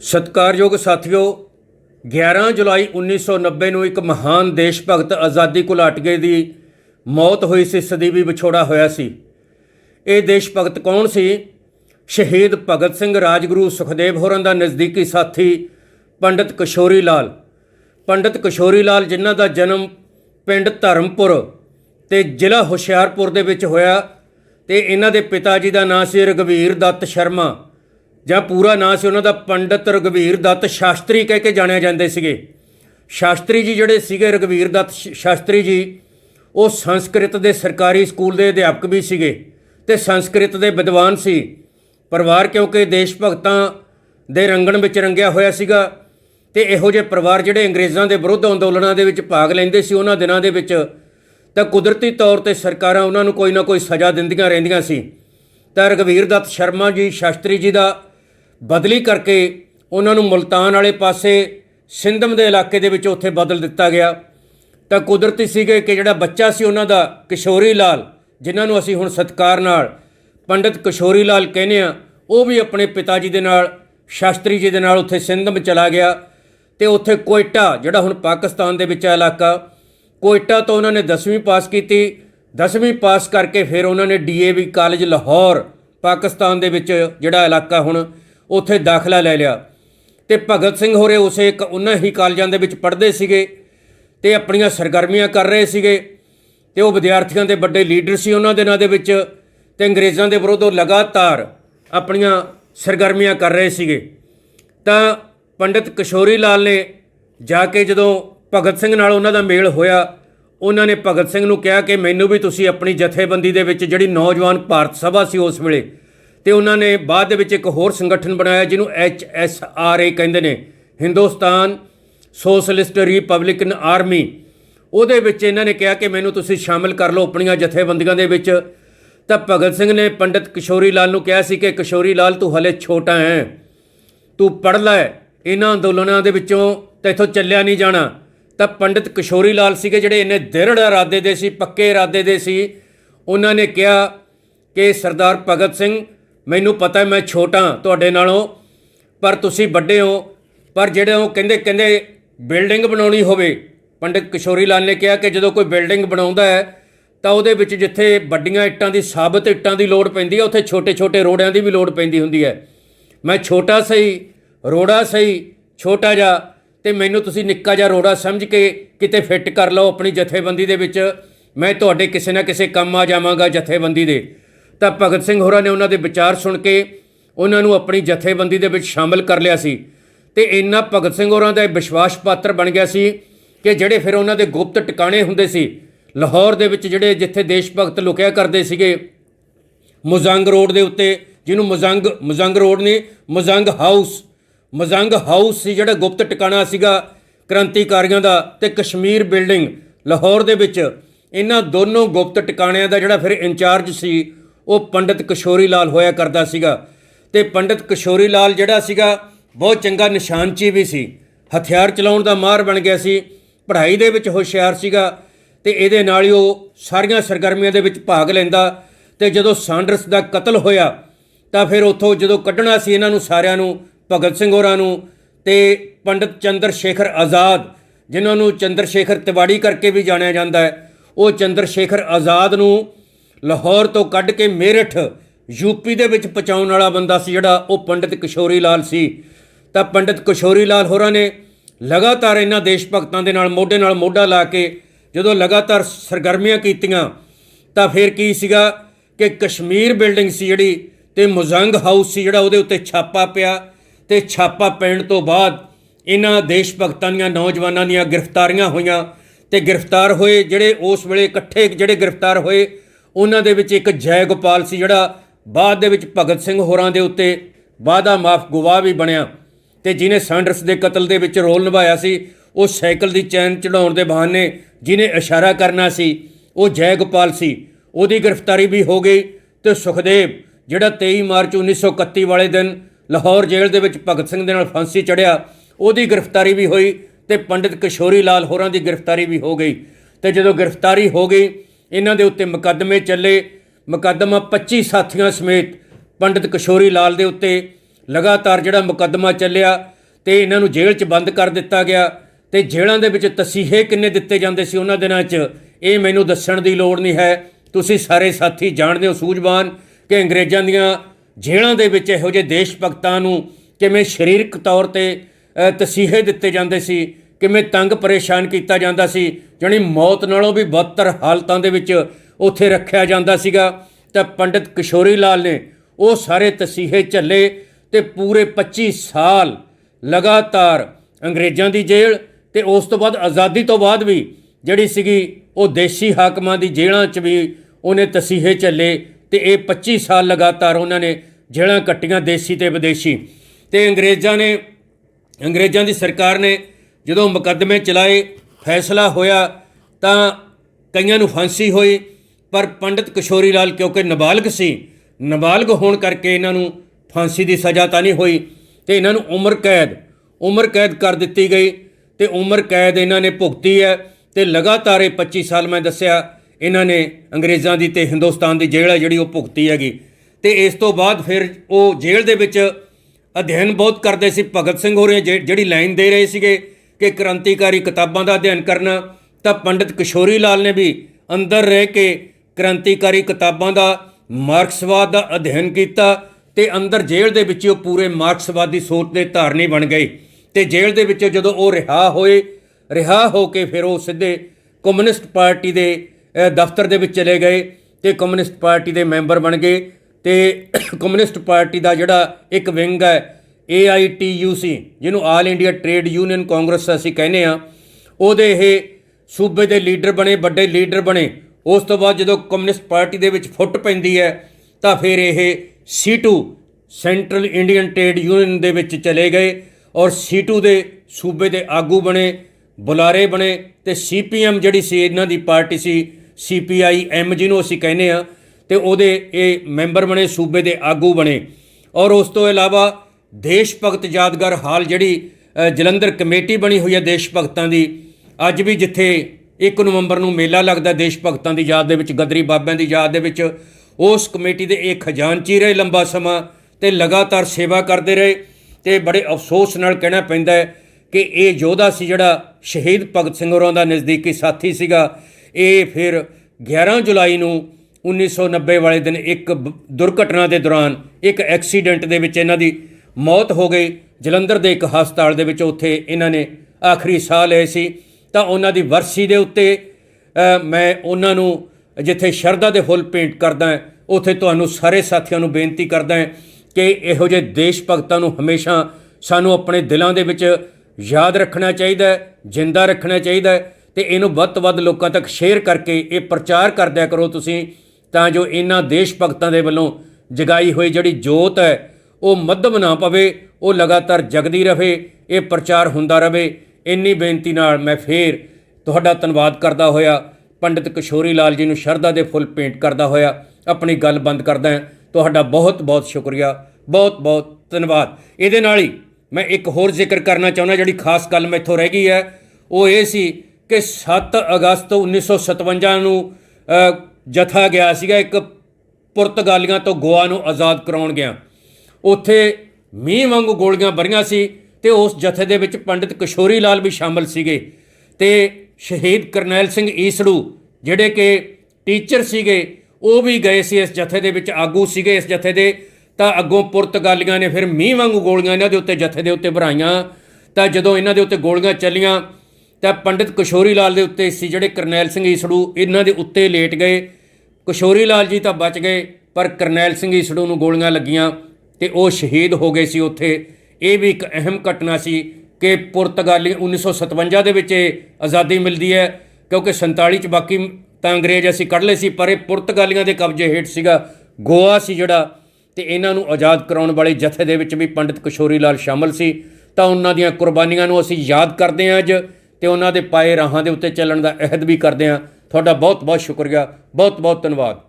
ਸਤਿਕਾਰਯੋਗ ਸਾਥੀਓ 11 ਜੁਲਾਈ 1990 ਨੂੰ ਇੱਕ ਮਹਾਨ ਦੇਸ਼ ਭਗਤ ਆਜ਼ਾਦੀ ਘੁਲਾਟਗੇ ਦੀ ਮੌਤ ਹੋਈ ਸੀ, ਸਦੀਵੀ ਵਿਛੋੜਾ ਹੋਇਆ ਸੀ। ਇਹ ਦੇਸ਼ ਭਗਤ ਕੌਣ ਸੀ? ਸ਼ਹੀਦ ਭਗਤ ਸਿੰਘ ਰਾਜਗੁਰੂ ਸੁਖਦੇਵ ਹੋਰਾਂ ਦਾ ਨਜ਼ਦੀਕੀ ਸਾਥੀ ਪੰਡਿਤ ਕਿਸ਼ੋਰੀ ਲਾਲ। ਪੰਡਿਤ ਕਿਸ਼ੋਰੀ ਲਾਲ, ਜਿਨ੍ਹਾਂ ਦਾ ਜਨਮ ਪਿੰਡ ਧਰਮਪੁਰ ਤੇ ਜ਼ਿਲ੍ਹਾ ਹੁਸ਼ਿਆਰਪੁਰ ਦੇ ਵਿੱਚ ਹੋਇਆ ਤੇ ਇਹਨਾਂ ਦੇ ਪਿਤਾ ਜੀ ਦਾ ਨਾਂ ਸੀ ਰਗਵੀਰ ਦੱਤ ਸ਼ਰਮਾ। ਜਾਂ ਪੂਰਾ ਨਾਂ ਸੀ ਉਹਨਾਂ ਦਾ, ਪੰਡਿਤ ਰਗਵੀਰ ਦੱਤ ਸ਼ਾਸਤਰੀ ਕਹਿ ਕੇ ਜਾਣਿਆ ਜਾਂਦੇ ਸੀਗੇ। ਸ਼ਾਸਤਰੀ ਜੀ ਜਿਹੜੇ ਸੀਗੇ ਰਗਵੀਰ ਦੱਤ ਸ਼- ਸ਼ਾਸਤਰੀ ਜੀ, ਉਹ ਸੰਸਕ੍ਰਿਤ ਦੇ ਸਰਕਾਰੀ ਸਕੂਲ ਦੇ ਅਧਿਆਪਕ ਵੀ ਸੀਗੇ ਤੇ ਸੰਸਕ੍ਰਿਤ ਦੇ ਵਿਦਵਾਨ ਸੀ। ਪਰਿਵਾਰ ਕਿਉਂਕਿ ਦੇਸ਼ ਭਗਤਾਂ ਦੇ ਰੰਗਣ ਵਿੱਚ ਰੰਗਿਆ ਹੋਇਆ ਸੀਗਾ ਤੇ ਇਹੋ ਜਿਹੇ ਪਰਿਵਾਰ ਜਿਹੜੇ ਅੰਗਰੇਜ਼ਾਂ ਦੇ ਵਿਰੁੱਧ ਅੰਦੋਲਨਾਂ ਦੇ ਵਿੱਚ ਭਾਗ ਲੈਂਦੇ ਸੀ, ਉਹਨਾਂ ਦਿਨਾਂ ਦੇ ਵਿੱਚ ਤਾਂ ਕੁਦਰਤੀ ਤੌਰ ਤੇ ਸਰਕਾਰਾਂ ਉਹਨਾਂ ਨੂੰ ਕੋਈ ਨਾ ਕੋਈ ਸਜ਼ਾ ਦਿੰਦੀਆਂ ਰਹਿੰਦੀਆਂ ਸੀ। ਤਾਂ ਰਗਵੀਰ ਦੱਤ ਸ਼ਰਮਾ ਜੀ, ਸ਼ਾਸਤਰੀ ਜੀ ਦਾ ਬਦਲੀ ਕਰਕੇ ਉਹਨਾਂ ਨੂੰ ਮੁਲਤਾਨ ਵਾਲੇ ਪਾਸੇ ਸਿੰਧਮ ਦੇ ਇਲਾਕੇ ਦੇ ਵਿੱਚ ਉੱਥੇ ਬਦਲ ਦਿੱਤਾ ਗਿਆ। ਤਾਂ ਕੁਦਰਤੀ ਸੀਗੇ ਕਿ ਜਿਹੜਾ ਬੱਚਾ ਸੀ ਉਹਨਾਂ ਦਾ ਕਿਸ਼ੋਰੀ ਲਾਲ, ਜਿਨ੍ਹਾਂ ਨੂੰ ਅਸੀਂ ਹੁਣ ਸਤਿਕਾਰ ਨਾਲ ਪੰਡਿਤ ਕਿਸ਼ੋਰੀ ਲਾਲ ਕਹਿੰਦੇ ਆ ਉਹ ਵੀ ਆਪਣੇ ਪਿਤਾ ਜੀ ਦੇ ਨਾਲ, ਸ਼ਾਸਤਰੀ ਜੀ ਦੇ ਨਾਲ ਉੱਥੇ ਸਿੰਧਮ ਚਲਾ ਗਿਆ ਤੇ ਉੱਥੇ ਕੋਇਟਾ, ਜਿਹੜਾ ਹੁਣ ਪਾਕਿਸਤਾਨ ਦੇ ਵਿੱਚ ਹੈ ਇਲਾਕਾ, ਕੋਇਟਾ ਤੋਂ ਉਹਨਾਂ ਨੇ 10ਵੀਂ ਪਾਸ ਕੀਤੀ। 10ਵੀਂ ਪਾਸ ਕਰਕੇ ਫਿਰ ਉਹਨਾਂ ਨੇ ਡੀਏਵੀ ਕਾਲਜ ਲਾਹੌਰ, ਪਾਕਿਸਤਾਨ ਦੇ ਵਿੱਚ ਜਿਹੜਾ ਇਲਾਕਾ ਹੁਣ ਉੱਥੇ ਦਾਖਲਾ ਲੈ ਲਿਆ। ਤੇ ਭਗਤ ਸਿੰਘ ਹੋਰੇ ਉਸੇ ਇੱਕ ਉਹਨਾਂ ਹੀ ਕਾਲਜਾਂ ਦੇ ਵਿੱਚ ਪੜ੍ਹਦੇ ਸੀਗੇ ਤੇ ਆਪਣੀਆਂ ਸਰਗਰਮੀਆਂ ਕਰ ਰਹੇ ਸੀਗੇ ਤੇ ਉਹ ਵਿਦਿਆਰਥੀਆਂ ਦੇ ਵੱਡੇ ਲੀਡਰ ਸੀ ਉਹਨਾਂ ਦਿਨਾਂ ਦੇ ਵਿੱਚ ਤੇ ਅੰਗਰੇਜ਼ਾਂ ਦੇ ਵਿਰੁੱਧ ਉਹ ਲਗਾਤਾਰ ਆਪਣੀਆਂ ਸਰਗਰਮੀਆਂ ਕਰ ਰਹੇ ਸੀਗੇ। ਤਾਂ ਪੰਡਿਤ ਕਿਸ਼ੋਰੀ ਲਾਲ ਨੇ ਜਾ ਕੇ ਜਦੋਂ ਭਗਤ ਸਿੰਘ ਨਾਲ ਉਹਨਾਂ ਦਾ ਮੇਲ ਹੋਇਆ, ਉਹਨਾਂ ਨੇ ਭਗਤ ਸਿੰਘ ਨੂੰ ਕਿਹਾ ਕਿ ਮੈਨੂੰ ਵੀ ਤੁਸੀਂ ਆਪਣੀ ਜਥੇਬੰਦੀ ਦੇ ਵਿੱਚ ਜਿਹੜੀ ਨੌਜਵਾਨ ਭਾਰਤ ਸਭਾ ਸੀ ਉਸ ਵੇਲੇ ਤੇ ਉਹਨਾਂ ਨੇ ਬਾਅਦ ਦੇ ਵਿੱਚ ਇੱਕ ਹੋਰ ਸੰਗਠਨ ਬਣਾਇਆ ਜਿਹਨੂੰ ਐਚ ਐਸ ਆਰ ਏ ਕਹਿੰਦੇ ਨੇ, ਹਿੰਦੁਸਤਾਨ ਸੋਸ਼ਲਿਸਟ ਰਿਪਬਲਿਕਨ ਆਰਮੀ। ਉਹਦੇ ਵਿੱਚ ਇਹਨਾਂ ਨੇ ਕਿਹਾ ਕਿ ਮੈਨੂੰ ਤੁਸੀਂ ਸ਼ਾਮਿਲ ਕਰ ਲਓ ਆਪਣੀਆਂ ਜਥੇਬੰਦੀਆਂ ਦੇ ਵਿੱਚ। ਤਾਂ ਭਗਤ ਸਿੰਘ ਨੇ ਪੰਡਿਤ ਕਿਸ਼ੋਰੀ ਲਾਲ ਨੂੰ ਕਿਹਾ ਸੀ ਕਿ ਕਿਸ਼ੋਰੀ ਲਾਲ, ਤੂੰ ਹਲੇ ਛੋਟਾ ਹੈ। ਤੂੰ ਪੜ ਲੈ, ਇਹਨਾਂ ਅੰਦੋਲਨਾਂ ਦੇ ਵਿੱਚੋਂ ਤੈਥੋਂ ਚੱਲਿਆ ਨਹੀਂ ਜਾਣਾ। ਤਾਂ ਪੰਡਿਤ ਕਿਸ਼ੋਰੀ ਲਾਲ ਸੀਗੇ ਜਿਹੜੇ ਇੰਨੇ ਦ੍ਰਿੜ ਇਰਾਦੇ ਦੇ ਸੀ, ਪੱਕੇ ਇਰਾਦੇ ਦੇ ਸੀ। ਉਹਨਾਂ ਨੇ ਕਿਹਾ ਕਿ ਸਰਦਾਰ ਭਗਤ ਸਿੰਘ ਮੈਨੂੰ ਪਤਾ ਮੈਂ ਛੋਟਾ ਤੁਹਾਡੇ ਨਾਲੋਂ, ਪਰ ਤੁਸੀਂ ਵੱਡੇ ਹੋ। ਪਰ ਜਿਹੜੇ ਉਹ ਕਹਿੰਦੇ ਕਹਿੰਦੇ ਬਿਲਡਿੰਗ ਬਣਾਉਣੀ ਹੋਵੇ, ਪੰਡਿਤ ਕਿਸ਼ੋਰੀ ਲਾਲ ਨੇ ਕਿਹਾ ਕਿ ਜਦੋਂ ਕੋਈ ਬਿਲਡਿੰਗ ਬਣਾਉਂਦਾ ਹੈ, ਤਾਂ ਉਹਦੇ ਵਿੱਚ ਜਿੱਥੇ ਵੱਡੀਆਂ ਇੱਟਾਂ ਦੀ ਸਾਬਤ ਇੱਟਾਂ ਦੀ ਲੋੜ ਪੈਂਦੀ ਹੈ, ਉੱਥੇ ਛੋਟੇ-ਛੋਟੇ ਰੋੜਿਆਂ ਦੀ ਵੀ ਲੋੜ ਪੈਂਦੀ ਹੁੰਦੀ ਹੈ। ਮੈਂ ਛੋਟਾ ਸਹੀ, ਰੋੜਾ ਸਹੀ, ਛੋਟਾ ਜਿਹਾ, ਤੇ ਮੈਨੂੰ ਤੁਸੀਂ ਨਿੱਕਾ ਜਿਹਾ ਰੋੜਾ ਸਮਝ ਕੇ ਕਿਤੇ ਫਿੱਟ ਕਰ ਲਓ ਆਪਣੀ ਜਥੇਬੰਦੀ ਦੇ ਵਿੱਚ। ਮੈਂ ਤੁਹਾਡੇ ਕਿਸੇ ਨਾ ਕਿਸੇ ਕੰਮ ਆ ਜਾਵਾਂਗਾ ਜਥੇਬੰਦੀ ਦੇ। ਤਾਂ ਭਗਤ ਸਿੰਘ ਹੋਰਾਂ ਨੇ ਉਹਨਾਂ ਦੇ ਵਿਚਾਰ ਸੁਣ ਕੇ ਉਹਨਾਂ ਨੂੰ ਆਪਣੀ ਜਥੇਬੰਦੀ ਦੇ ਵਿੱਚ ਸ਼ਾਮਲ ਕਰ ਲਿਆ ਸੀ। ਤੇ ਇੰਨਾ ਭਗਤ ਸਿੰਘ ਹੋਰਾਂ ਦਾ ਇਹ ਵਿਸ਼ਵਾਸ ਪਾਤਰ ਬਣ ਗਿਆ ਸੀ ਕਿ ਜਿਹੜੇ ਫਿਰ ਉਹਨਾਂ ਦੇ ਗੁਪਤ ਟਿਕਾਣੇ ਹੁੰਦੇ ਸੀ, ਲਾਹੌਰ ਦੇ ਵਿੱਚ ਜਿਹੜੇ ਜਿੱਥੇ ਦੇਸ਼ ਭਗਤ ਲੁਕਿਆ ਕਰਦੇ ਸੀਗੇ, ਮੁਜ਼ੰਗ ਰੋਡ ਦੇ ਉੱਤੇ, ਜਿਹਨੂੰ ਮੁਜ਼ੰਗ ਮੁਜ਼ੰਗ ਰੋਡ ਨਹੀਂ, ਮੁਜ਼ੰਗ ਹਾਊਸ ਮੁਜ਼ੰਗ ਹਾਊਸ ਸੀ ਜਿਹੜਾ ਗੁਪਤ ਟਿਕਾਣਾ ਸੀਗਾ ਕ੍ਰਾਂਤੀਕਾਰੀਆਂ ਦਾ ਤੇ ਕਸ਼ਮੀਰ ਬਿਲਡਿੰਗ, ਲਾਹੌਰ ਦੇ ਵਿੱਚ। ਇਹਨਾਂ ਦੋਨੋਂ ਗੁਪਤ ਟਿਕਾਣਿਆਂ ਦਾ ਜਿਹੜਾ ਫਿਰ ਇੰਚਾਰਜ ਸੀ ਉਹ ਪੰਡਿਤ ਕਿਸ਼ੋਰੀ ਲਾਲ ਹੋਇਆ ਕਰਦਾ ਸੀਗਾ ਤੇ ਪੰਡਿਤ ਕਿਸ਼ੋਰੀ ਲਾਲ ਜਿਹੜਾ ਸੀਗਾ, ਬਹੁਤ ਚੰਗਾ ਨਿਸ਼ਾਨਚੀ ਵੀ ਸੀ। ਹਥਿਆਰ ਚਲਾਉਣ ਦਾ ਮਾਹਰ ਬਣ ਗਿਆ ਸੀ। ਪੜ੍ਹਾਈ ਦੇ ਵਿੱਚ ਹੁਸ਼ਿਆਰ ਸੀਗਾ ਤੇ ਇਹਦੇ ਨਾਲ ਹੀ ਉਹ ਸਾਰੀਆਂ ਸਰਗਰਮੀਆਂ ਦੇ ਵਿੱਚ ਭਾਗ ਲੈਂਦਾ ਤੇ ਜਦੋਂ ਸਾਂਡਰਸ ਦਾ ਕਤਲ ਹੋਇਆ, ਤਾਂ ਫਿਰ ਉੱਥੋਂ ਜਦੋਂ ਕੱਢਣਾ ਸੀ ਇਹਨਾਂ ਨੂੰ ਸਾਰਿਆਂ ਨੂੰ, ਭਗਤ ਸਿੰਘ ਹੋਰਾਂ ਨੂੰ ਤੇ ਪੰਡਿਤ ਚੰਦਰ ਸ਼ੇਖਰ ਆਜ਼ਾਦ, ਜਿਨ੍ਹਾਂ ਨੂੰ ਚੰਦਰ ਸ਼ੇਖਰ ਤਿਵਾੜੀ ਕਰਕੇ ਵੀ ਜਾਣਿਆ ਜਾਂਦਾ ਹੈ, ਉਹ ਚੰਦਰ ਸ਼ੇਖਰ ਆਜ਼ਾਦ ਨੂੰ ਲਾਹੌਰ ਤੋਂ ਕੱਢ ਕੇ ਮੇਰਠ ਯੂਪੀ ਦੇ ਵਿੱਚ ਪਹੁੰਚਾਉਣ ਵਾਲਾ ਬੰਦਾ ਸੀ ਜਿਹੜਾ, ਉਹ ਪੰਡਿਤ ਕਿਸ਼ੋਰੀ ਲਾਲ ਸੀ। ਤਾਂ ਪੰਡਿਤ ਕਿਸ਼ੋਰੀ ਲਾਲ ਹੋਰਾਂ ਨੇ ਲਗਾਤਾਰ ਇਹਨਾਂ ਦੇਸ਼ ਭਗਤਾਂ ਦੇ ਨਾਲ, ਮੋਢੇ ਨਾਲ ਮੋਢਾ ਲਾ ਕੇ ਜਦੋਂ ਲਗਾਤਾਰ ਸਰਗਰਮੀਆਂ ਕੀਤੀਆਂ, ਤਾਂ ਫਿਰ ਕੀ ਸੀਗਾ ਕਿ ਕਸ਼ਮੀਰ ਬਿਲਡਿੰਗ ਸੀ ਜਿਹੜੀ ਤੇ ਮੁਜ਼ੰਗ ਹਾਊਸ ਸੀ ਜਿਹੜਾ ਉਹਦੇ ਉੱਤੇ ਛਾਪਾ ਪਿਆ ਤੇ ਛਾਪਾ ਪੈਣ ਤੋਂ ਬਾਅਦ ਇਹਨਾਂ ਦੇਸ਼ ਭਗਤਾਂ ਦੀਆਂ ਨੌਜਵਾਨਾਂ ਦੀਆਂ ਗ੍ਰਿਫਤਾਰੀਆਂ ਹੋਈਆਂ ਤੇ ਗ੍ਰਿਫਤਾਰ ਹੋਏ ਜਿਹੜੇ ਉਸ ਵੇਲੇ ਇਕੱਠੇ ਜਿਹੜੇ ਗ੍ਰਿਫਤਾਰ ਹੋਏ ਉਹਨਾਂ ਦੇ ਵਿੱਚ ਇੱਕ ਜੈ ਗੋਪਾਲ ਸੀ ਜਿਹੜਾ ਬਾਅਦ ਦੇ ਵਿੱਚ ਭਗਤ ਸਿੰਘ ਹੋਰਾਂ ਦੇ ਉੱਤੇ ਵਾਦਾ ਮਾਫ ਗਵਾਹ ਵੀ ਬਣਿਆ ਤੇ ਜਿਹਨੇ ਸਾਂਡਰਸ ਦੇ ਕਤਲ ਦੇ ਵਿੱਚ ਰੋਲ ਨਿਭਾਇਆ ਸੀ, ਉਹ ਸਾਈਕਲ ਦੀ ਚੈਨ ਚੜਾਉਣ ਦੇ ਬਹਾਨੇ ਜਿਹਨੇ ਇਸ਼ਾਰਾ ਕਰਨਾ ਸੀ, ਉਹ ਜੈ ਗੋਪਾਲ ਸੀ। ਉਹਦੀ ਗ੍ਰਿਫਤਾਰੀ ਵੀ ਹੋ ਗਈ ਤੇ ਸੁਖਦੇਵ, ਜਿਹੜਾ 23 ਮਾਰਚ 1931 ਵਾਲੇ ਦਿਨ ਲਾਹੌਰ ਜੇਲ੍ਹ ਦੇ ਵਿੱਚ ਭਗਤ ਸਿੰਘ ਦੇ ਨਾਲ ਫਾਂਸੀ ਚੜਿਆ ਉਹਦੀ ਗ੍ਰਿਫਤਾਰੀ ਵੀ ਹੋਈ ਤੇ ਪੰਡਿਤ ਕਿਸ਼ੋਰੀ ਲਾਲ ਹੋਰਾਂ ਦੀ ਗ੍ਰਿਫਤਾਰੀ ਵੀ ਹੋ ਗਈ। ਤੇ ਜਦੋਂ ਗ੍ਰਿਫਤਾਰੀ ਹੋ ਗਈ ਇਹਨਾਂ ਦੇ ਉੱਤੇ ਮੁਕੱਦਮੇ ਚੱਲੇ। ਮੁਕੱਦਮਾ 25 ਸਾਥੀਆਂ ਸਮੇਤ ਪੰਡਿਤ ਕਿਸ਼ੋਰੀ ਲਾਲ ਦੇ ਉੱਤੇ ਲਗਾਤਾਰ ਜਿਹੜਾ ਮੁਕੱਦਮਾ ਚੱਲਿਆ ਤੇ ਇਹਨਾਂ ਨੂੰ ਜੇਲ੍ਹ 'ਚ ਬੰਦ ਕਰ ਦਿੱਤਾ ਗਿਆ ਤੇ ਜੇਲ੍ਹਾਂ ਦੇ ਵਿੱਚ ਤਸੀਹੇ ਕਿੰਨੇ ਦਿੱਤੇ ਜਾਂਦੇ ਸੀ ਉਹਨਾਂ ਦਿਨਾਂ 'ਚ, ਇਹ ਮੈਨੂੰ ਦੱਸਣ ਦੀ ਲੋੜ ਨਹੀਂ ਹੈ। ਤੁਸੀਂ ਸਾਰੇ ਸਾਥੀ ਜਾਣਦੇ ਹੋ ਸੂਝਵਾਨ ਕਿ ਅੰਗਰੇਜ਼ਾਂ ਦੀਆਂ ਜੇਲ੍ਹਾਂ ਦੇ ਵਿੱਚ ਇਹੋ ਜਿਹੇ ਦੇਸ਼ ਭਗਤਾਂ ਨੂੰ ਕਿਵੇਂ ਸਰੀਰਕ ਤੌਰ ਤੇ ਤਸੀਹੇ ਦਿੱਤੇ ਜਾਂਦੇ ਸੀ। ਕਿਵੇਂ ਤੰਗ ਪਰੇਸ਼ਾਨ ਕੀਤਾ ਜਾਂਦਾ ਸੀ, ਜਾਣੀ ਮੌਤ ਨਾਲੋਂ ਵੀ ਬਦਤਰ ਹਾਲਤਾਂ ਦੇ ਵਿੱਚ ਉੱਥੇ ਰੱਖਿਆ ਜਾਂਦਾ ਸੀਗਾ। ਤਾਂ ਪੰਡਿਤ ਕਿਸ਼ੋਰੀ ਲਾਲ ਨੇ ਉਹ ਸਾਰੇ ਤਸੀਹੇ ਝੱਲੇ ਤੇ ਪੂਰੇ 25 ਸਾਲ ਲਗਾਤਾਰ ਅੰਗਰੇਜ਼ਾਂ ਦੀ ਜੇਲ੍ਹ ਤੇ ਉਸ ਤੋਂ ਬਾਅਦ ਆਜ਼ਾਦੀ ਤੋਂ ਬਾਅਦ ਵੀ ਜਿਹੜੀ ਸੀਗੀ ਉਹ ਦੇਸ਼ੀ ਹਾਕਮਾਂ ਦੀ ਜੇਲ੍ਹਾਂ 'ਚ ਵੀ ਉਹਨੇ ਤਸੀਹੇ ਝੱਲੇ ਤੇ ਇਹ 25 ਸਾਲ ਲਗਾਤਾਰ ਉਹਨਾਂ ਨੇ ਜੇਲ੍ਹਾਂ ਕੱਟੀਆਂ ਦੇਸ਼ੀ ਤੇ ਵਿਦੇਸ਼ੀ। ਤੇ ਅੰਗਰੇਜ਼ਾਂ ਨੇ, ਅੰਗਰੇਜ਼ਾਂ ਦੀ ਸਰਕਾਰ ਨੇ ਜਦੋਂ ਮੁਕੱਦਮੇ ਚਲਾਏ, ਫੈਸਲਾ ਹੋਇਆ ਤਾਂ ਕਈਆਂ ਨੂੰ ਫਾਂਸੀ ਹੋਈ, ਪਰ ਪੰਡਿਤ ਕਿਸ਼ੋਰੀ ਲਾਲ ਕਿਉਂਕਿ ਨਾਬਾਲਗ ਸੀ, ਨਾਬਾਲਗ ਹੋਣ ਕਰਕੇ ਇਹਨਾਂ ਨੂੰ ਫਾਂਸੀ ਦੀ ਸਜ਼ਾ ਤਾਂ ਨਹੀਂ ਹੋਈ ਤੇ ਇਹਨਾਂ ਨੂੰ ਉਮਰ ਕੈਦ ਉਮਰ ਕੈਦ ਕਰ ਦਿੱਤੀ ਗਈ ਤੇ ਉਮਰ ਕੈਦ ਇਹਨਾਂ ਨੇ ਭੁਗਤੀ ਹੈ ਤੇ ਲਗਾਤਾਰ ਇਹ 25 ਸਾਲ ਮੈਂ ਦੱਸਿਆ, ਇਹਨਾਂ ਨੇ ਅੰਗਰੇਜ਼ਾਂ ਦੀ ਤੇ ਹਿੰਦੁਸਤਾਨ ਦੀ ਜੇਲ੍ਹ ਹੈ ਜਿਹੜੀ ਉਹ ਭੁਗਤੀ ਹੈਗੀ। ਤੇ ਇਸ ਤੋਂ ਬਾਅਦ ਫਿਰ ਉਹ ਜੇਲ੍ਹ ਦੇ ਵਿੱਚ ਅਧਿਐਨ ਬਹੁਤ ਕਰਦੇ ਸੀ, ਭਗਤ ਸਿੰਘ ਹੋਰੇ ਜਿ- ਜਿਹੜੀ ਲਾਈਨ ਦੇ ਰਹੇ ਸੀਗੇ ਕਿ ਕ੍ਰਾਂਤੀਕਾਰੀ ਕਿਤਾਬਾਂ ਦਾ ਅਧਿਐਨ ਕਰਨਾ, ਤਾਂ ਪੰਡਿਤ ਕਿਸ਼ੋਰੀ ਲਾਲ ਨੇ ਵੀ ਅੰਦਰ ਰਹਿ ਕੇ ਕ੍ਰਾਂਤੀਕਾਰੀ ਕਿਤਾਬਾਂ ਦਾ ਮਾਰਕਸਵਾਦ ਦਾ ਅਧਿਐਨ ਕੀਤਾ ਤੇ ਅੰਦਰ ਜੇਲ੍ਹ ਦੇ ਵਿੱਚ ਉਹ ਪੂਰੇ ਮਾਰਕਸਵਾਦੀ ਸੋਚ ਦੇ ਧਾਰਨੀ ਬਣ ਗਏ। ਤੇ ਜੇਲ੍ਹ ਦੇ ਵਿੱਚ ਜਦੋਂ ਉਹ ਰਿਹਾ ਹੋਏ, ਰਿਹਾ ਹੋ ਕੇ ਫਿਰ ਉਹ ਸਿੱਧੇ ਕਮਿਊਨਿਸਟ ਪਾਰਟੀ ਦੇ ਦਫ਼ਤਰ ਦੇ ਵਿੱਚ ਚਲੇ ਗਏ ਤੇ ਕਮਿਊਨਿਸਟ ਪਾਰਟੀ ਦੇ ਮੈਂਬਰ ਬਣ ਗਏ ਤੇ ਕਮਿਊਨਿਸਟ ਪਾਰਟੀ ਦਾ ਜਿਹੜਾ ਇੱਕ ਵਿੰਗ ਹੈ AITUC ਜਿਹਨੂੰ All India Trade Union Congress ਅਸੀਂ ਕਹਿੰਦੇ ਆ ਉਹਦੇ ਇਹ ਸੂਬੇ ਦੇ ਲੀਡਰ ਬਣੇ, ਵੱਡੇ ਲੀਡਰ ਬਣੇ, ਉਸ ਤੋਂ ਬਾਅਦ ਜਦੋਂ ਕਮਿਊਨਿਸਟ ਪਾਰਟੀ ਦੇ ਵਿੱਚ ਫੁੱਟ ਪੈਂਦੀ ਹੈ, ਤਾਂ ਫਿਰ ਇਹ C2 central Indian trade union ਦੇ ਵਿੱਚ ਚਲੇ ਗਏ ਔਰ C2 ਦੇ ਸੂਬੇ ਦੇ ਆਗੂ ਬਣੇ, ਬੁਲਾਰੇ ਬਣੇ ਤੇ CPM ਜਿਹੜੀ ਸੀ, ਇਹਨਾਂ ਦੀ ਪਾਰਟੀ ਸੀ CPIM ਜਿਹਨੂੰ ਅਸੀਂ ਕਹਿੰਦੇ ਆ ਤੇ ਉਹਦੇ ਇਹ ਮੈਂਬਰ ਬਣੇ, ਸੂਬੇ ਦੇ ਆਗੂ ਬਣੇ। ਔਰ ਉਸ ਤੋਂ ਇਲਾਵਾ ਦੇਸ਼ ਭਗਤ ਯਾਦਗਾਰ ਹਾਲ ਜਿਹੜੀ ਜਲੰਧਰ ਕਮੇਟੀ ਬਣੀ ਹੋਈ ਹੈ ਦੇਸ਼ ਭਗਤਾਂ ਦੀ, ਅੱਜ ਵੀ ਜਿੱਥੇ 1 ਨਵੰਬਰ ਨੂੰ ਮੇਲਾ ਲੱਗਦਾ ਦੇਸ਼ ਭਗਤਾਂ ਦੀ ਯਾਦ ਦੇ ਵਿੱਚ, ਗਦਰੀ ਬਾਬਿਆਂ ਦੀ ਯਾਦ ਦੇ ਵਿੱਚ, ਉਸ ਕਮੇਟੀ ਦੇ ਇਹ ਖਜ਼ਾਨਚੀ ਰਹੇ ਲੰਬਾ ਸਮਾਂ ਤੇ ਲਗਾਤਾਰ ਸੇਵਾ ਕਰਦੇ ਰਹੇ ਤੇ ਬੜੇ ਅਫਸੋਸ ਨਾਲ ਕਹਿਣਾ ਪੈਂਦਾ ਹੈ ਕਿ ਇਹ ਯੋਧਾ ਸੀ ਜਿਹੜਾ ਸ਼ਹੀਦ ਭਗਤ ਸਿੰਘ ਹੋਰਾਂ ਦਾ ਨਜ਼ਦੀਕੀ ਸਾਥੀ ਸੀਗਾ। ਇਹ ਫਿਰ 11 ਜੁਲਾਈ ਨੂੰ 1990 ਵਾਲੇ ਦਿਨ ਇੱਕ ਦੁਰਘਟਨਾ ਦੇ ਦੌਰਾਨ, ਇੱਕ ਐਕਸੀਡੈਂਟ ਦੇ ਵਿੱਚ ਇਹਨਾਂ ਦੀ ਮੌਤ ਹੋ ਗਈ। ਜਲੰਧਰ ਦੇ ਇੱਕ ਹਸਪਤਾਲ ਦੇ ਵਿੱਚ ਉੱਥੇ ਇਹਨਾਂ ਨੇ ਆਖਰੀ ਸਾਹ ਲਏ ਸੀ। ਤਾਂ ਉਹਨਾਂ ਦੀ ਵਰਸੀ ਦੇ ਉੱਤੇ ਮੈਂ ਉਹਨਾਂ ਨੂੰ ਜਿੱਥੇ ਸ਼ਰਧਾ ਦੇ ਫੁੱਲ ਪੇਂਟ ਕਰਦਾ ਉੱਥੇ ਤੁਹਾਨੂੰ ਸਾਰੇ ਸਾਥੀਆਂ ਨੂੰ ਬੇਨਤੀ ਕਰਦਾ ਕਿ ਇਹੋ ਜਿਹੇ ਦੇਸ਼ ਭਗਤਾਂ ਨੂੰ ਹਮੇਸ਼ਾ ਸਾਨੂੰ ਆਪਣੇ ਦਿਲਾਂ ਦੇ ਵਿੱਚ ਯਾਦ ਰੱਖਣਾ ਚਾਹੀਦਾ ਹੈ, ਜਿੰਦਾ ਰੱਖਣਾ ਚਾਹੀਦਾ ਹੈ ਤੇ ਇਹਨੂੰ ਵੱਧ ਤੋਂ ਵੱਧ ਲੋਕਾਂ ਤੱਕ ਸ਼ੇਅਰ ਕਰਕੇ ਇਹ ਪ੍ਰਚਾਰ ਕਰਦਿਆ ਕਰੋ ਤੁਸੀਂ, ਤਾਂ ਜੋ ਇਹਨਾਂ ਦੇਸ਼ ਭਗਤਾਂ ਦੇ ਵੱਲੋਂ ਜਗਾਈ ਹੋਈ ਜਿਹੜੀ ਜੋਤ ਹੈ ਉਹ ਮੱਧਮ ਨਾ ਪਵੇ, ਉਹ ਲਗਾਤਾਰ ਜਗਦੀ ਰਹੇ, ਇਹ ਪ੍ਰਚਾਰ ਹੁੰਦਾ ਰਹੇ। ਇੰਨੀ ਬੇਨਤੀ ਨਾਲ ਮੈਂ ਫੇਰ ਤੁਹਾਡਾ ਧੰਨਵਾਦ ਕਰਦਾ ਹੋਇਆ। ਪੰਡਿਤ ਕਿਸ਼ੋਰੀ ਲਾਲ ਜੀ ਨੂੰ ਸ਼ਰਧਾ ਦੇ ਫੁੱਲ ਭੇਂਟ ਕਰਦਾ ਹੋਇਆ। ਆਪਣੀ ਗੱਲ ਬੰਦ ਕਰਦਾ ਹਾਂ। ਤੁਹਾਡਾ ਬਹੁਤ ਬਹੁਤ ਸ਼ੁਕਰੀਆ। ਬਹੁਤ ਬਹੁਤ ਧੰਨਵਾਦ। ਇਹਦੇ ਨਾਲ ਹੀ ਮੈਂ ਇੱਕ ਹੋਰ ਜ਼ਿਕਰ ਕਰਨਾ ਚਾਹੁੰਦਾ, ਜਿਹੜੀ ਖਾਸ ਗੱਲ ਮੈਥੋਂ ਰਹਿ ਗਈ ਹੈ। ਉਹ ਇਹ ਸੀ ਕਿ 7 ਅਗਸਤ 1957 ਨੂੰ ਜਥਾ ਗਿਆ ਸੀਗਾ। ਇੱਕ ਪੁਰਤਗਾਲੀਆਂ ਤੋਂ ਗੋਆ ਨੂੰ ਆਜ਼ਾਦ ਕਰਾਉਣ ਗਿਆ। ਉੱਥੇ ਮੀਂਹ ਵਾਂਗੂ ਗੋਲੀਆਂ ਭਰੀਆਂ ਸੀ ਤੇ ਉਸ ਜਥੇ ਦੇ ਵਿੱਚ ਪੰਡਿਤ ਕਿਸ਼ੋਰੀ ਲਾਲ ਵੀ ਸ਼ਾਮਲ ਸੀਗੇ ਤੇ ਸ਼ਹੀਦ ਕਰਨੈਲ ਸਿੰਘ ਈਸੜੂ, ਜਿਹੜੇ ਕਿ ਟੀਚਰ ਸੀਗੇ, ਉਹ ਵੀ ਗਏ ਸੀ ਇਸ ਜਥੇ ਦੇ ਵਿੱਚ, ਆਗੂ ਸੀਗੇ ਇਸ ਜਥੇ ਦੇ। ਤਾਂ ਅੱਗੋਂ ਪੁਰਤਗਾਲੀਆਂ ਨੇ ਫਿਰ ਮੀਂਹ ਵਾਂਗੂ ਗੋਲੀਆਂ ਇਹਨਾਂ ਦੇ ਉੱਤੇ, ਜਥੇ ਦੇ ਉੱਤੇ ਭਰਾਈਆਂ। ਤਾਂ ਜਦੋਂ ਇਹਨਾਂ ਦੇ ਉੱਤੇ ਗੋਲੀਆਂ ਚੱਲੀਆਂ, ਤਾਂ ਪੰਡਿਤ ਕਿਸ਼ੋਰੀ ਲਾਲ ਦੇ ਉੱਤੇ ਸੀ ਜਿਹੜੇ ਕਰਨੈਲ ਸਿੰਘ ਈਸੜੂ, ਇਹਨਾਂ ਦੇ ਉੱਤੇ ਲੇਟ ਗਏ। ਕਿਸ਼ੋਰੀ ਲਾਲ ਜੀ ਤਾਂ ਬਚ ਗਏ, ਪਰ ਕਰਨੈਲ ਸਿੰਘ ਈਸੜੂ ਨੂੰ ਗੋਲੀਆਂ ਲੱਗੀਆਂ। ਤੇ ਉਹ ਸ਼ਹੀਦ ਹੋ ਗਏ ਸੀ ਉੱਥੇ। ਇਹ ਵੀ ਇੱਕ ਅਹਿਮ ਘਟਨਾ ਸੀ ਕਿ ਪੁਰਤਗਾਲੀ 1957 ਦੇ ਵਿੱਚ ਇਹ ਆਜ਼ਾਦੀ ਮਿਲਦੀ ਹੈ, ਕਿਉਂਕਿ 47 ਚ ਬਾਕੀ ਤਾਂ ਅੰਗਰੇਜ਼ ਅਸੀਂ ਕੱਢ ਲਏ ਸੀ, ਪਰ ਇਹ ਪੁਰਤਗਾਲੀਆਂ ਦੇ ਕਬਜ਼ੇ ਹੇਠ ਸੀਗਾ। ਗੋਆ ਸੀ ਜਿਹੜਾ, ਤੇ ਇਹਨਾਂ ਨੂੰ ਆਜ਼ਾਦ ਕਰਾਉਣ ਵਾਲੇ ਜਥੇ ਦੇ ਵਿੱਚ ਵੀ ਪੰਡਿਤ ਕਿਸ਼ੋਰੀ ਲਾਲ ਸ਼ਾਮਲ ਸੀ। ਤਾਂ ਉਹਨਾਂ ਦੀਆਂ ਕੁਰਬਾਨੀਆਂ ਨੂੰ ਅਸੀਂ ਯਾਦ ਕਰਦੇ ਹਾਂ ਅੱਜ, ਤੇ ਉਹਨਾਂ ਦੇ ਪਾਏ ਰਾਹਾਂ ਦੇ ਉੱਤੇ ਚੱਲਣ ਦਾ ਅਹਿਦ ਵੀ ਕਰਦੇ ਹਾਂ। ਤੁਹਾਡਾ ਬਹੁਤ ਬਹੁਤ ਸ਼ੁਕਰੀਆ। ਬਹੁਤ ਬਹੁਤ ਧੰਨਵਾਦ।